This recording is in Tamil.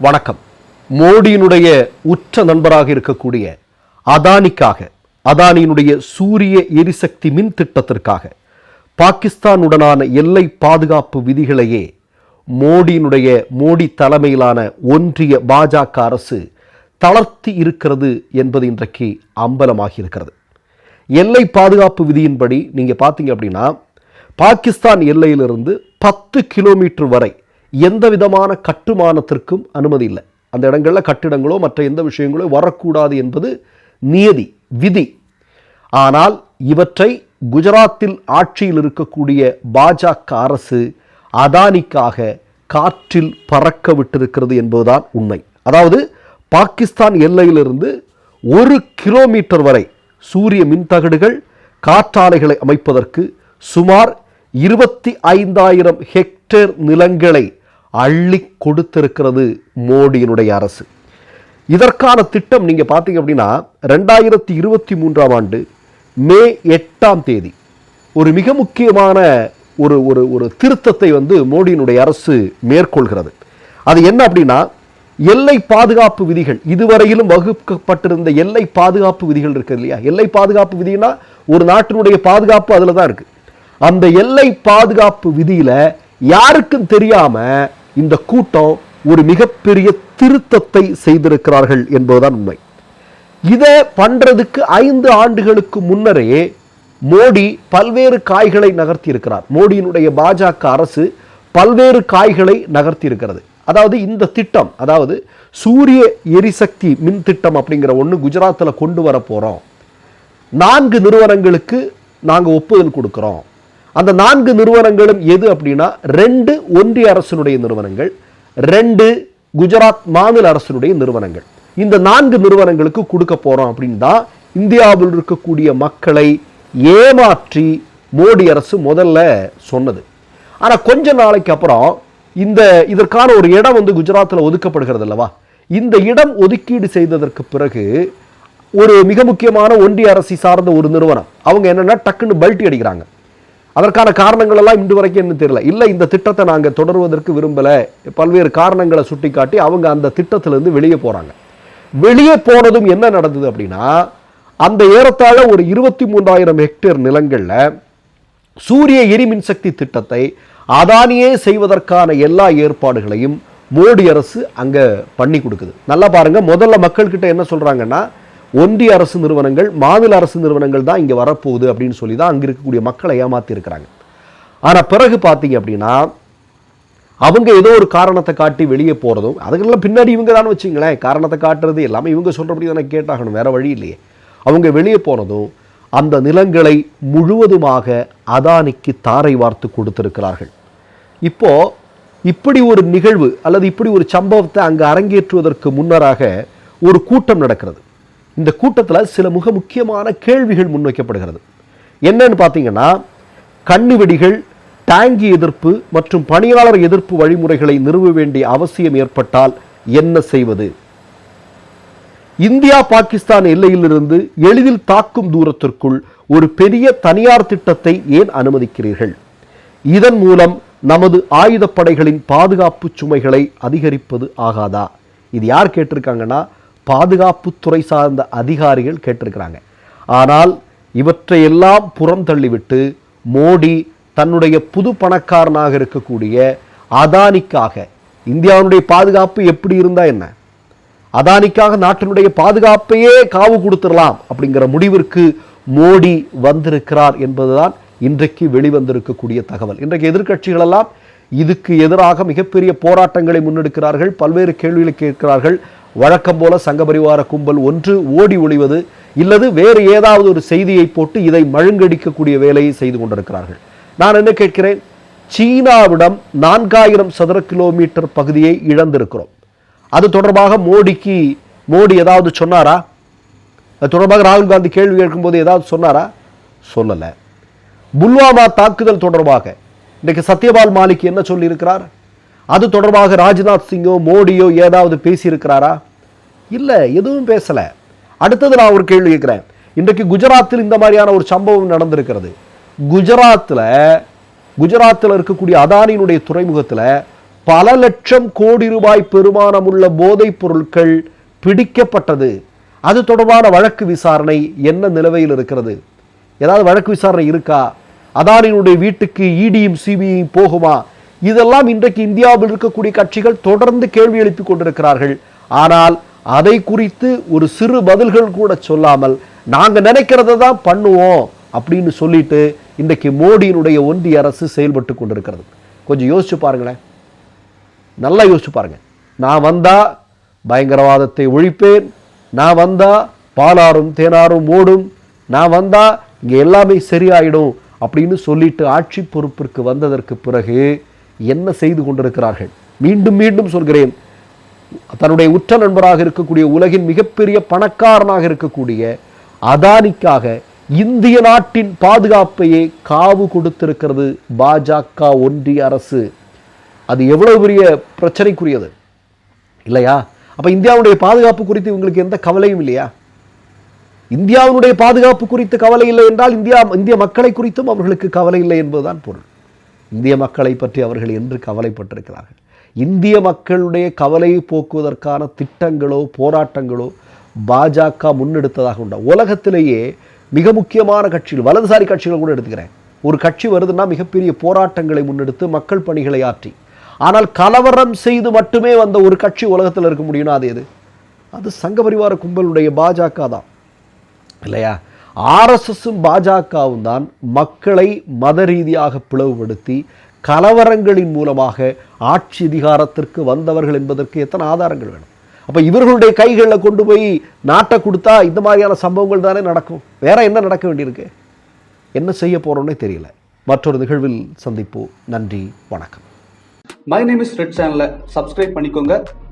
வணக்கம். மோடியினுடைய உற்ற நண்பராக இருக்கக்கூடிய அதானிக்காக அதானியினுடைய சூரிய எரிசக்தி மின் திட்டத்திற்காக பாகிஸ்தானுடனான எல்லை பாதுகாப்பு விதிகளையே மோடியினுடைய மோடி தலைமையிலான ஒன்றிய பாஜக அரசு தளர்த்தி இருக்கிறது என்பது இன்றைக்கு அம்பலமாகி இருக்கிறது எல்லை பாதுகாப்பு விதியின்படி நீங்கள் பார்த்தீங்க அப்படின்னா பாகிஸ்தான் எல்லையிலிருந்து பத்து கிலோமீட்டர் வரை எந்த விதமான கட்டுமானத்திற்கும் அனுமதி இல்லை. அந்த இடங்கள்ல கட்டிடங்களோ மற்ற எந்த விஷயங்களோ வரக்கூடாது என்பது நியதி விதி. ஆனால் இவற்றை குஜராத்தில் ஆட்சியில் இருக்கக்கூடிய பாஜக அரசு அதானிக்காக காற்றில் பறக்க விட்டிருக்கிறது என்பதுதான் உண்மை. அதாவது பாகிஸ்தான் எல்லையிலிருந்து ஒரு கிலோமீட்டர் வரை சூரிய மின்தகடுகள் காற்றாலைகளை அமைப்பதற்கு சுமார் இருபத்தி ஐந்தாயிரம் ஹெக்டேர் நிலங்களை அள்ளி கொடுத்திருக்கிறது மோடியினுடைய அரசு. இதற்கான திட்டம் நீங்கள் பார்த்தீங்க அப்படின்னா ரெண்டாயிரத்தி இருபத்தி மூன்றாம் ஆண்டு மே எட்டாம் தேதி ஒரு மிக முக்கியமான ஒரு ஒரு ஒரு திருத்தத்தை வந்து மோடியினுடைய அரசு மேற்கொள்கிறது. அது என்ன அப்படின்னா எல்லை பாதுகாப்பு விதிகள் இதுவரையிலும் வகுக்கப்பட்டிருந்த எல்லை பாதுகாப்பு விதிகள் இருக்குது இல்லையா? எல்லை பாதுகாப்பு விதினா ஒரு நாட்டினுடைய பாதுகாப்பு அதில் தான் இருக்குது அந்த எல்லை பாதுகாப்பு விதியில் யாருக்கும் தெரியாம இந்த கூட்டம் ஒரு மிகப்பெரிய திருத்தத்தை செய்திருக்கிறார்கள் என்பதுதான் உண்மை. இதை பண்றதுக்கு ஐந்து ஆண்டுகளுக்கு முன்னரே மோடி பல்வேறு காய்களை நகர்த்தி இருக்கிறார் மோடியினுடைய பாஜக அரசு பல்வேறு காய்களை நகர்த்தி இருக்கிறது அதாவது இந்த திட்டம் அதாவது சூரிய எரிசக்தி மின் திட்டம் அப்படிங்கிற ஒன்று குஜராத்தில் கொண்டு வர போகிறோம் நான்கு நிறுவனங்களுக்கு நாங்கள் ஒப்புதல் கொடுக்குறோம். அந்த நான்கு நிறுவனங்களும் எது அப்படின்னா ரெண்டு ஒன்றிய அரசினுடைய நிறுவனங்கள் ரெண்டு குஜராத் மாநில அரசினுடைய நிறுவனங்கள். இந்த நான்கு நிறுவனங்களுக்கு கொடுக்க போகிறோம் அப்படின்னு தான் இந்தியாவில் இருக்கக்கூடிய மக்களை ஏமாற்றி மோடி அரசு முதல்ல சொன்னது. ஆனால் கொஞ்ச நாளைக்கு அப்புறம் இந்த இதற்கான ஒரு இடம் வந்து குஜராத்தில் ஒதுக்கப்படுகிறது அல்லவா? இந்த இடம் ஒதுக்கீடு செய்ததற்கு பிறகு ஒரு மிக முக்கியமான ஒன்றிய அரசை சார்ந்த ஒரு நிறுவனம் அவங்க என்னென்னா டக்குன்னு பல்ட்டி அடிக்கிறாங்க. அதற்கான காரணங்கள் எல்லாம் இன்று வரைக்கும் என்ன தெரியல. இல்லை இந்த திட்டத்தை நாங்கள் தொடருவதற்கு விரும்பல. பல்வேறு காரணங்களை சுட்டிக்காட்டி அவங்க அந்த திட்டத்திலிருந்து வெளியே போகிறாங்க வெளியே போனதும் என்ன நடந்தது அப்படின்னா அந்த ஏறத்தாழ ஒரு இருபத்தி மூன்றாயிரம் ஹெக்டேர் நிலங்களில் சூரிய எரிமின்சக்தி திட்டத்தை அதானியே செய்வதற்கான எல்லா ஏற்பாடுகளையும் மோடி அரசு அங்கே பண்ணி கொடுக்குது. நல்லா பாருங்கள் முதல்ல மக்கள்கிட்ட என்ன சொல்கிறாங்கன்னா ஒன்றிய அரசு நிறுவனங்கள் மாநில அரசு நிறுவனங்கள் தான் இங்கே வரப்போகுது அப்படின்னு சொல்லி தான் அங்கே இருக்கக்கூடிய மக்களை ஏமாத்தி ஆனால் பிறகு பார்த்தீங்க அப்படின்னா அவங்க ஏதோ ஒரு காரணத்தை காட்டி வெளியே போகிறதும் அதுக்கெல்லாம் பின்னாடி இவங்க தான் வச்சுங்களேன். காரணத்தை காட்டுறது எல்லாமே இவங்க சொல்கிறபடி தானே கேட்டாகணும் வேறு வழி இல்லையே. அவங்க வெளியே போனதும் அந்த நிலங்களை முழுவதுமாக அதானிக்கு தாரை வார்த்து கொடுத்திருக்கிறார்கள். இப்போது இப்படி ஒரு நிகழ்வு அல்லது இப்படி ஒரு சம்பவத்தை அங்கே அரங்கேற்றுவதற்கு முன்னராக ஒரு கூட்டம் நடக்கிறது. இந்த கூட்டத்தில் சில மிக முக்கியமான கேள்விகள் முன்வைக்கப்படுகிறது. என்னன்னு பார்த்தீங்கன்னா கண்ணு வெடிகள் எதிர்ப்பு மற்றும் பணியாளர் எதிர்ப்பு வழிமுறைகளை நிறுவ வேண்டிய அவசியம் ஏற்பட்டால் என்ன செய்வது? இந்தியா பாகிஸ்தான் எல்லையிலிருந்து எளிதில் தாக்கும் தூரத்திற்குள் ஒரு பெரிய தனியார் திட்டத்தை ஏன் அனுமதிக்கிறீர்கள்? இதன் மூலம் நமது ஆயுதப்படைகளின் பாதுகாப்பு சுமைகளை அதிகரிப்பது ஆகாதா? இது யார் கேட்டிருக்காங்கன்னா பாதுகாப்புத்துறை சார்ந்த அதிகாரிகள் கேட்டிருக்கிறாங்க. ஆனால் இவற்றையெல்லாம் புறம் தள்ளிவிட்டு மோடி தன்னுடைய புது பணக்காரனாக இருக்கக்கூடிய அதானிக்காக இந்தியாவுடைய பாதுகாப்பு எப்படி இருந்தா என்ன? அதானிக்காக நாட்டினுடைய பாதுகாப்பையே காவு கொடுத்துடலாம் அப்படிங்கிற முடிவிற்கு மோடி வந்திருக்கிறார் என்பதுதான் இன்றைக்கு வெளிவந்திருக்கக்கூடிய தகவல். இன்றைக்கு எதிர்கட்சிகள் எல்லாம் இதுக்கு எதிராக மிகப்பெரிய போராட்டங்களை முன்னெடுக்கிறார்கள் பல்வேறு கேள்விகளை கேட்கிறார்கள். வழக்கம் போல சங்கபரிவார கும்பல் ஒன்று ஓடி ஒளிவது இல்லது வேறு ஏதாவது ஒரு செய்தியை போட்டு இதை மழுங்கடிக்கக்கூடிய வேலையை செய்து கொண்டிருக்கிறார்கள். நான் என்ன கேட்கிறேன்? சீனாவிடம் நான்காயிரம் சதுர கிலோமீட்டர் பகுதியை இழந்திருக்கிறோம். அது தொடர்பாக மோடிக்கு மோடி ஏதாவது சொன்னாரா? அது தொடர்பாக ராகுல் காந்தி கேள்வி கேட்கும்போது ஏதாவது சொன்னாரா? சொல்லலை. புல்வாமா தாக்குதல் தொடர்பாக இன்றைக்கு சத்யபால் மாலிக் என்ன சொல்லியிருக்கிறார்? அது தொடர்பாக ராஜ்நாத் சிங்கோ மோடியோ ஏதாவது பேசியிருக்கிறாரா? இல்லை எதுவும் பேசல. அடுத்தது நான் ஒரு கேள்வி கேட்குறேன். இன்றைக்கு குஜராத்தில் இந்த மாதிரியான ஒரு சம்பவம் நடந்திருக்கிறது. குஜராத்தில் குஜராத்தில் இருக்கக்கூடிய அதானியினுடைய துறைமுகத்தில் பல லட்சம் கோடி ரூபாய் பெருமானமுள்ள போதைப் பொருட்கள் பிடிக்கப்பட்டது. அது தொடர்பான வழக்கு விசாரணை என்ன நிலவையில் இருக்கிறது? ஏதாவது வழக்கு விசாரணை இருக்கா? அதானியினுடைய வீட்டுக்கு இடியும் சிபிஐயும் போகுமா? இதெல்லாம் இன்றைக்கு இந்தியாவில் இருக்கக்கூடிய கட்சிகள் தொடர்ந்து கேள்வி எழுப்பி கொண்டிருக்கிறார்கள். ஆனால் அதை குறித்து ஒரு சிறு பதில்கள் கூட சொல்லாமல் நாங்கள் நினைக்கிறத தான் பண்ணுவோம் அப்படின்னு சொல்லிட்டு இன்றைக்கு மோடியினுடைய ஒன்றிய அரசு செயல்பட்டு கொண்டிருக்கிறது. கொஞ்சம் யோசிச்சு பாருங்களேன். நல்லா யோசிச்சு பாருங்க. நான் வந்தால் பயங்கரவாதத்தை ஒழிப்பேன். நான் வந்தால் பாலாறும் தேனாரும் ஓடும். நான் வந்தால் இங்கே எல்லாமே சரியாயிடும் அப்படின்னு சொல்லிட்டு ஆட்சி பொறுப்பிற்கு வந்ததற்கு பிறகு என்ன செய்து கொண்டிருக்கிறார்கள்? மீண்டும் மீண்டும் சொல்கிறேன். தன்னுடைய உற்ற நண்பராக இருக்கக்கூடிய உலகின் மிகப்பெரிய பணக்காரனாக இருக்கக்கூடிய அதானிக்காக இந்திய நாட்டின் பாதுகாப்பையே காவு கொடுத்திருக்கிறது பாஜக ஒன்றிய அரசு. அது எவ்வளவு பெரிய பிரச்சனைக்குரியது? இல்லையா? அப்போ இந்தியாவுடைய பாதுகாப்பு குறித்து இவங்களுக்கு எந்த கவலையும் இல்லையா? இந்தியாவினுடைய பாதுகாப்பு குறித்து கவலை இல்லை என்றால் இந்தியா இந்திய மக்களை குறித்தும் அவர்களுக்கு கவலை இல்லை என்பதுதான் பொருள். இந்திய மக்களை பற்றி அவர்கள் என்று கவலைப்பட்டிருக்கிறார்கள். இந்திய மக்களுடைய கவலையை போக்குவதற்கான திட்டங்களோ போராட்டங்களோ பாஜக முன்னெடுத்ததாக உண்டா? உலகத்திலேயே மிக முக்கியமான கட்சிகள் வலதுசாரி கட்சிகள் கூட எடுத்துக்கிறேன். ஒரு கட்சி வருதுன்னா மிகப்பெரிய போராட்டங்களை முன்னெடுத்து மக்கள் பணிகளை ஆற்றி. ஆனால் கலவரம் செய்து மட்டுமே வந்த ஒரு கட்சி உலகத்தில் இருக்க முடியும்னா அது எது? அது சங்க பரிவார கும்பலுடைய பாஜக தான். இல்லையா? ஆர்எஸ்எஸும் பாஜகவும் தான் மக்களை மத ரீதியாக பிளவுபடுத்தி கலவரங்களின் மூலமாக ஆட்சி அதிகாரத்திற்கு வந்தவர்கள் என்பதற்கு எத்தனை ஆதாரங்கள் வேணும்? அப்ப இவர்களுடைய கைகளில் கொண்டு போய் நாட்டை கொடுத்தா இந்த மாதிரியான சம்பவங்கள் தானே நடக்கும். வேற என்ன நடக்க வேண்டியிருக்கு? என்ன செய்ய போறோம்னே தெரியல. மற்றொரு நிகழ்வில் சந்திப்போம். நன்றி வணக்கம். மை நேம் இஸ் ரெட் சேனலை சப்ஸ்கிரைப் பண்ணிக்கோங்க.